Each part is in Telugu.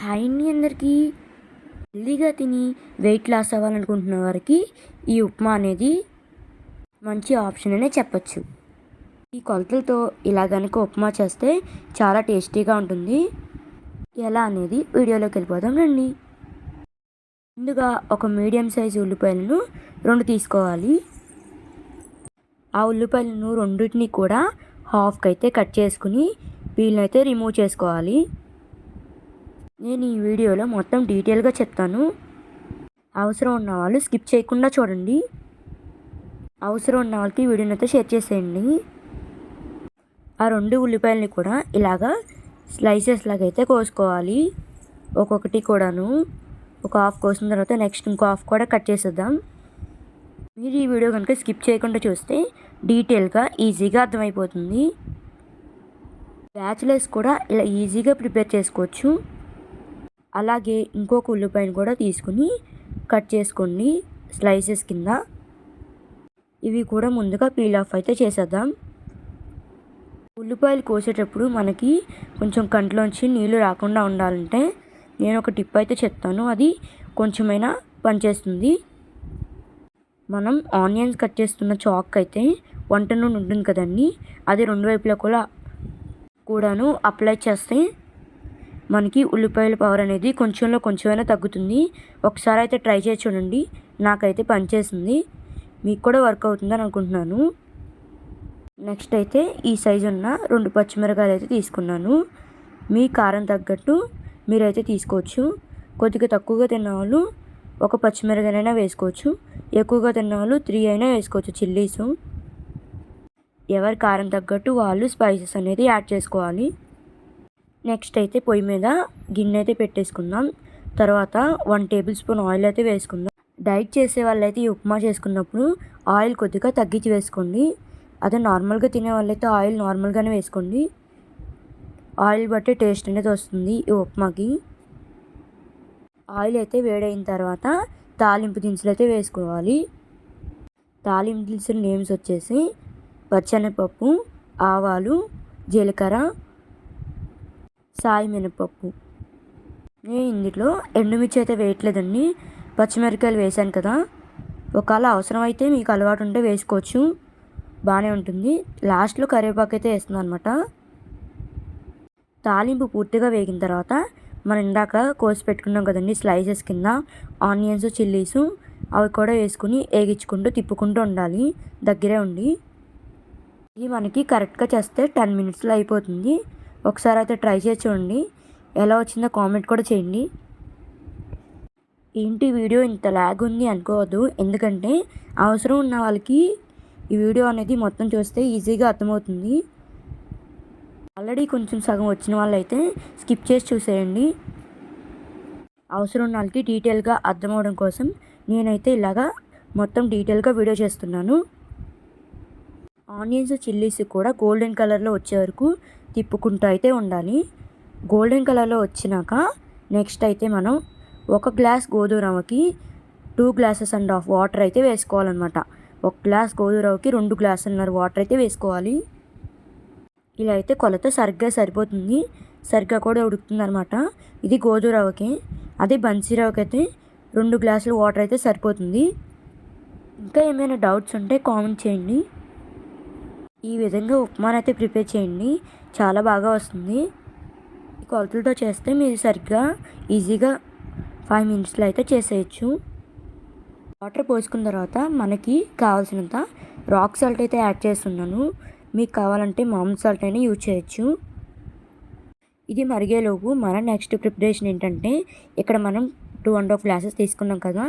హాయ్ అండి అందరికీ. హెల్దీగా తిని వెయిట్ లాస్ అవ్వాలనుకుంటున్న వారికి ఈ ఉప్మా అనేది మంచి ఆప్షన్ అనే చెప్పచ్చు. ఈ కొలతలతో ఇలా కనుక ఉప్మా చేస్తే చాలా టేస్టీగా ఉంటుంది. ఎలా అనేది వీడియోలోకి వెళ్ళిపోదాం రండి. ముందుగా ఒక మీడియం సైజు ఉల్లిపాయలను రెండు తీసుకోవాలి. ఆ ఉల్లిపాయలను రెండింటిని కూడా హాఫ్కి అయితే కట్ చేసుకుని వీళ్ళనైతే రిమూవ్ చేసుకోవాలి. నేను ఈ వీడియోలో మొత్తం డీటెయిల్గా చెప్తాను. అవసరం ఉన్న వాళ్ళు స్కిప్ చేయకుండా చూడండి. అవసరం ఉన్న వాళ్ళకి వీడియోనైతే అయితే షేర్ చేసేయండి. ఆ రెండు ఉల్లిపాయలని కూడా ఇలాగా స్లైసెస్ లాగా అయితే కోసుకోవాలి. ఒక్కొక్కటి కూడాను. ఒక హాఫ్ కోసిన తర్వాత నెక్స్ట్ ఇంకో హాఫ్ కూడా కట్ చేసేద్దాం. మీరు ఈ వీడియో కనుక స్కిప్ చేయకుండా చూస్తే డీటెయిల్గా ఈజీగా అర్థమైపోతుంది. బ్యాచిలర్స్ కూడా ఇలా ఈజీగా ప్రిపేర్ చేసుకోవచ్చు. అలాగే ఇంకొక ఉల్లిపాయను కూడా తీసుకుని కట్ చేసుకోండి స్లైసెస్ కింద ఇవి కూడా ముందుగా పీల్ ఆఫ్ అయితే చేసేద్దాం. ఉల్లిపాయలు కోసేటప్పుడు మనకి కొంచెం కంట్లోంచి నీళ్ళు రాకుండా ఉండాలంటే నేను ఒక టిప్ అయితే చెప్తాను. అది కొంచెమైనా పనిచేస్తుంది. మనం ఆనియన్స్ కట్ చేస్తున్న చాక్ అయితే వంట నూనె ఉంటుంది కదండి అది రెండు వైపులా కూడా కూడాను అప్లై చేస్తే మనకి ఉల్లిపాయల పవర్ అనేది కొంచెంలో కొంచెమైనా తగ్గుతుంది. ఒకసారి అయితే ట్రై చేసి చూడండి. నాకైతే పనిచేసింది. మీకు కూడా వర్క్ అవుతుందని అనుకుంటున్నాను. నెక్స్ట్ అయితే ఈ సైజు ఉన్న రెండు పచ్చిమిరకాయలు అయితే తీసుకున్నాను. మీ కారం తగ్గట్టు మీరైతే తీసుకోవచ్చు. కొద్దిగా తక్కువగా తిన్న వాళ్ళు ఒక పచ్చిమిరకాయనైనా వేసుకోవచ్చు. ఎక్కువగా తిన్న వాళ్ళు త్రీ అయినా వేసుకోవచ్చు చిల్లీసు ఎవరి కారం తగ్గట్టు వాళ్ళు స్పైసెస్ అనేది యాడ్ చేసుకోవాలి. నెక్స్ట్ అయితే పొయ్యి మీద గిన్నె అయితే పెట్టేసుకుందాం. తర్వాత వన్ టేబుల్ స్పూన్ ఆయిల్ అయితే వేసుకుందాం. డైట్ చేసే వాళ్ళైతే ఈ ఉప్మా చేసుకున్నప్పుడు ఆయిల్ కొద్దిగా తగ్గించి వేసుకోండి. అదే నార్మల్గా తినే వాళ్ళైతే ఆయిల్ నార్మల్గానే వేసుకోండి. ఆయిల్ బట్టి టేస్ట్ అనేది వస్తుంది ఈ ఉప్మాకి. ఆయిల్ అయితే వేడైన తర్వాత తాలింపు దినుసులు అయితే వేసుకోవాలి. తాలింపు దినుసుల నేమ్స్ వచ్చేసి పచ్చనపప్పు ఆవాలు జీలకర్ర సాయి మినపప్పు. నేను ఇందులో ఎండుమిర్చి అయితే వేయట్లేదండి. పచ్చిమిరపకాయలు వేసాను కదా. ఒకవేళ అవసరం అయితే మీకు అలవాటు ఉంటే వేసుకోవచ్చు. బాగానే ఉంటుంది. లాస్ట్లో కరివేపాకు అయితే వేస్తుంది అనమాట తాలింపు పూర్తిగా వేగిన తర్వాత మనం ఇందాక కోసి పెట్టుకున్నాం కదండి స్లైసెస్ కింద. ఆనియన్స్ చిల్లీస్ అవి కూడా వేసుకుని వేగించుకుంటూ తిప్పుకుంటూ ఉండాలి. దగ్గరే ఉండి. ఇది మనకి కరెక్ట్గా చేస్తే టెన్ మినిట్స్లో అయిపోతుంది. ఒకసారి అయితే ట్రై చేసి చూడండి. ఎలా వచ్చిందో కామెంట్ కూడా చేయండి. ఏంటి వీడియో ఇంత ల్యాగ్ ఉంది అనుకోవద్దు. ఎందుకంటే అవసరం ఉన్న వాళ్ళకి ఈ వీడియో అనేది మొత్తం చూస్తే ఈజీగా అర్థమవుతుంది. ఆల్రెడీ కొంచెం సగం వచ్చిన వాళ్ళైతే స్కిప్ చేసి చూసేయండి. అవసరం ఉన్న వాళ్ళకి డీటెయిల్గా అర్థమవడం కోసం నేనైతే ఇలాగా మొత్తం డీటెయిల్గా వీడియో చేస్తున్నాను. ఆనియన్స్ చిల్లీస్ కూడా గోల్డెన్ కలర్లో వచ్చే వరకు తిప్పుకుంటూ అయితే ఉండాలి. గోల్డెన్ కలర్లో వచ్చినాక నెక్స్ట్ అయితే మనం ఒక glass గోధుమరవ్వకి two glasses and half water అయితే వేసుకోవాలన్నమాట. ఒక గ్లాస్ గోధుమరవ్వకి రెండు గ్లాసున్నర వాటర్ అయితే వేసుకోవాలి. ఇలా అయితే కొలత సరిగ్గా సరిపోతుంది. సరిగ్గా కూడా ఉడుకుతుంది అనమాట ఇది గోధుమరవ్వకి అదే బన్సీరవ్వకి అయితే రెండు గ్లాసులు వాటర్ అయితే సరిపోతుంది. ఇంకా ఏమైనా డౌట్స్ ఉంటే కామెంట్ చేయండి. ఈ విధంగా ఉప్మానైతే అయితే ప్రిపేర్ చేయండి. చాలా బాగా వస్తుంది. కొలతలతో చేస్తే మీరు సరిగ్గా ఈజీగా ఫైవ్ మినిట్స్లో అయితే చేసేయచ్చు. వాటర్ పోసుకున్న తర్వాత మనకి కావాల్సినంత రాక్ సాల్ట్ అయితే యాడ్ చేస్తున్నాను. మీకు కావాలంటే మామూలు సాల్ట్ అయినా యూజ్ చేయొచ్చు. ఇది మరిగేలోపు మన నెక్స్ట్ ప్రిపరేషన్ ఏంటంటే ఇక్కడ మనం టూ అండ్ హాఫ్ గ్లాసెస్ తీసుకున్నాం కదా.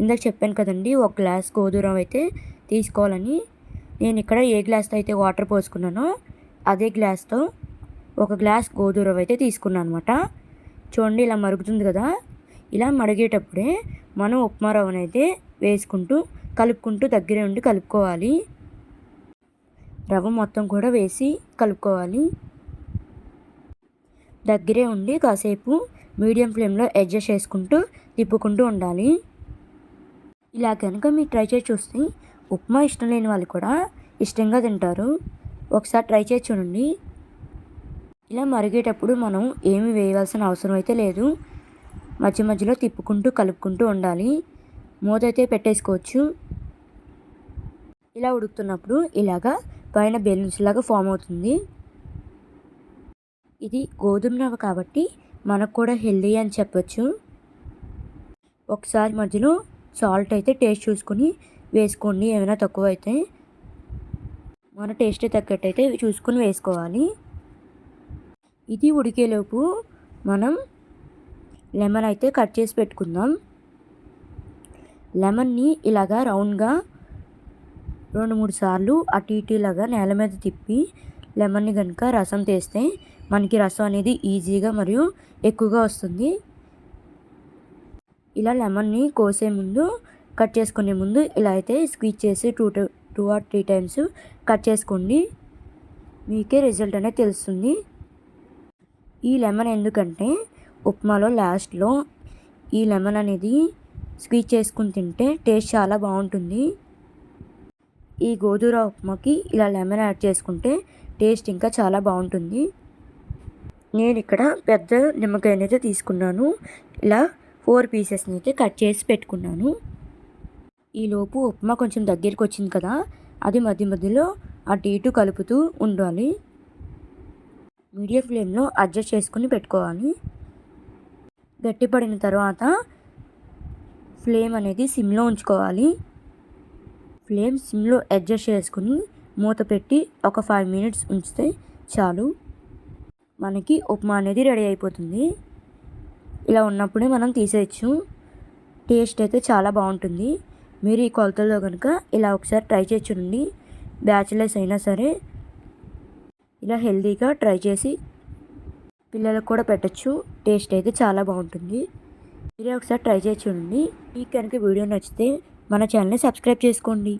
ఇందాక చెప్పాను కదండి ఒక గ్లాస్ గోధుమ అయితే తీసుకోవాలని. నేను ఇక్కడ ఏ గ్లాస్తో అయితే వాటర్ పోసుకున్నానో అదే గ్లాస్తో ఒక గ్లాస్ గోధుమ అయితే తీసుకున్నాను అనమాట చూడండి ఇలా మరుగుతుంది కదా. ఇలా మరిగేటప్పుడే మనం ఉప్మా రవ్వను అయితే వేసుకుంటూ కలుపుకుంటూ దగ్గరే ఉండి కలుపుకోవాలి. రవ్వ మొత్తం కూడా వేసి కలుపుకోవాలి. దగ్గరే ఉండి కాసేపు మీడియం ఫ్లేమ్లో అడ్జస్ట్ చేసుకుంటూ తిప్పుకుంటూ ఉండాలి. ఇలా కనుక మీరు ట్రై చేసి చూస్తే ఉప్మా ఇష్టం లేని వాళ్ళు కూడా ఇష్టంగా తింటారు. ఒకసారి ట్రై చేసి చూడండి. ఇలా మరిగేటప్పుడు మనం ఏమి వేయవలసిన అవసరం అయితే లేదు. మధ్య మధ్యలో తిప్పుకుంటూ కలుపుకుంటూ ఉండాలి. మూత అయితే పెట్టేసుకోవచ్చు. ఇలా ఉడుకుతున్నప్పుడు ఇలాగా పైన బెలూన్స్ లాగా ఫామ్ అవుతుంది. ఇది గోధుమ రవ్వ కాబట్టి మనకు కూడా హెల్దీ అని చెప్పొచ్చు. ఒకసారి మధ్యలో సాల్ట్ అయితే టేస్ట్ చూసుకొని వేసుకోండి ఏమైనా తక్కువ అయితే మన టేస్ట్ తగ్గట్టు అయితే చూసుకొని వేసుకోవాలి. ఇది ఉడికేలోపు మనం లెమన్ అయితే కట్ చేసి పెట్టుకుందాం. లెమన్ని ఇలాగా రౌండ్గా రెండు మూడు సార్లు అటు ఇటు ఇలాగా నేల మీద తిప్పి లెమన్ని కనుక రసం తీస్తే మనకి రసం అనేది ఈజీగా మరియు ఎక్కువగా వస్తుంది. ఇలా లెమన్ని కోసే ముందు కట్ చేసుకునే ముందు ఇలా అయితే స్క్వీజ్ చేసి two two or three times cut చేసుకోండి. మీకే రిజల్ట్ అనేది తెలుస్తుంది. ఈ లెమన్ ఎందుకంటే ఉప్మాలో లాస్ట్లో ఈ లెమన్ అనేది స్క్వీజ్ చేసుకుని తింటే టేస్ట్ చాలా బాగుంటుంది. ఈ గోధుమ ఉప్మాకి ఇలా లెమన్ యాడ్ చేసుకుంటే టేస్ట్ ఇంకా చాలా బాగుంటుంది. నేను ఇక్కడ పెద్ద నిమ్మకాయ అయితే తీసుకున్నాను. ఇలా ఫోర్ పీసెస్ని అయితే కట్ చేసి పెట్టుకున్నాను. ఈలోపు ఉప్మా కొంచెం దగ్గరికి వచ్చింది కదా అది మధ్య మధ్యలో అటు ఇటు కలుపుతూ ఉండాలి. మీడియం ఫ్లేమ్లో అడ్జస్ట్ చేసుకుని పెట్టుకోవాలి. గట్టిపడిన తర్వాత ఫ్లేమ్ అనేది సిమ్లో ఉంచుకోవాలి. ఫ్లేమ్ సిమ్లో అడ్జస్ట్ చేసుకుని మూత పెట్టి ఒక ఫైవ్ మినిట్స్ ఉంచితే చాలు. మనకి ఉప్మా అనేది రెడీ అయిపోతుంది. ఇలా ఉన్నప్పుడే మనం తీసేయచ్చు. టేస్ట్ అయితే చాలా బాగుంటుంది. మీరు ఈ కొలతల్లో కనుక ఇలా ఒకసారి ట్రై చేసి చూడండి. బ్యాచిలర్స్ అయినా సరే ఇలా హెల్తీగా ట్రై చేసి పిల్లలకు కూడా పెట్టచ్చు. టేస్ట్ అయితే చాలా బాగుంటుంది. మీరే ఒకసారి ట్రై చేసి చూడండి. మీకు కనుక వీడియో నచ్చితే మన ఛానల్ని సబ్స్క్రైబ్ చేసుకోండి.